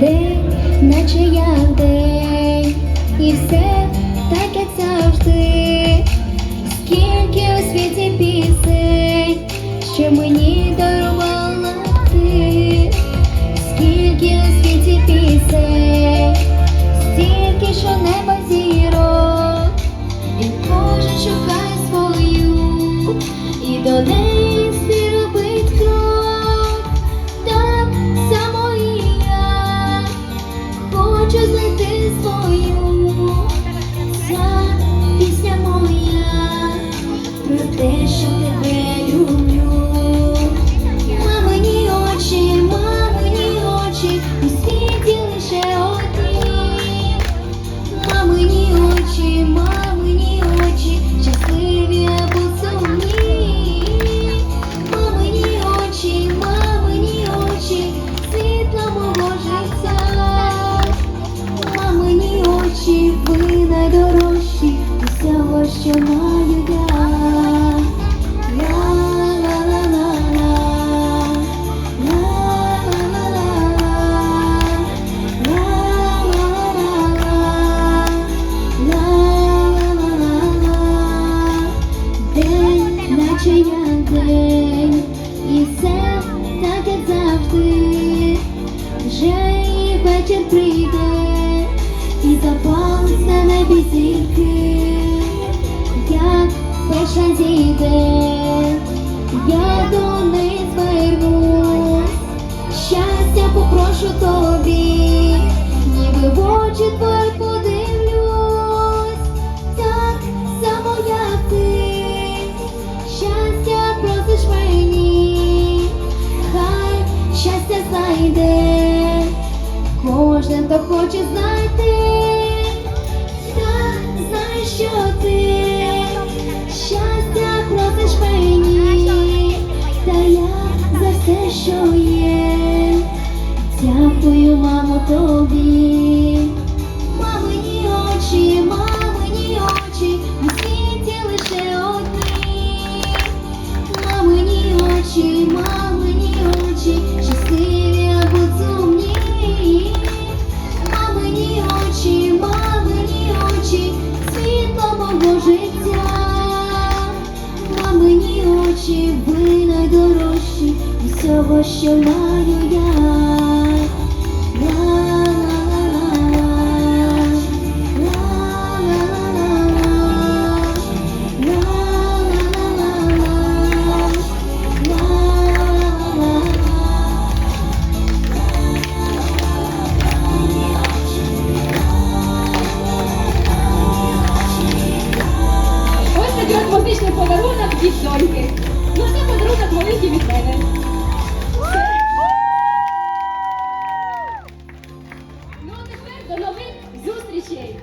День, наче як день, і все так, як завжди. Скільки у світі пісень, що мені дарувала що маю я. І все так, завжди. Вже вечір прийде, і запалить на небі зірки, як перша я до неї звернусь, щастя попрошу тобі, ніби очі твої подивлюсь, так само як ти, щастя просиш мені, хай щастя знайде, кожен, хто хоче знайти, так знай, що ти щастя просиш мені, та я за все, що є, дякую, мамо, тобі. Мамині очі, мамині очі, у світі лише одні. Мамині очі, мамині очі, щасливі або сумні. Мамині очі, мамині очі, світло мого життя. Очі, ви найдорожчі усього, що маю я. Ось такий музичний подарунок від доньки. До нових зустрічей!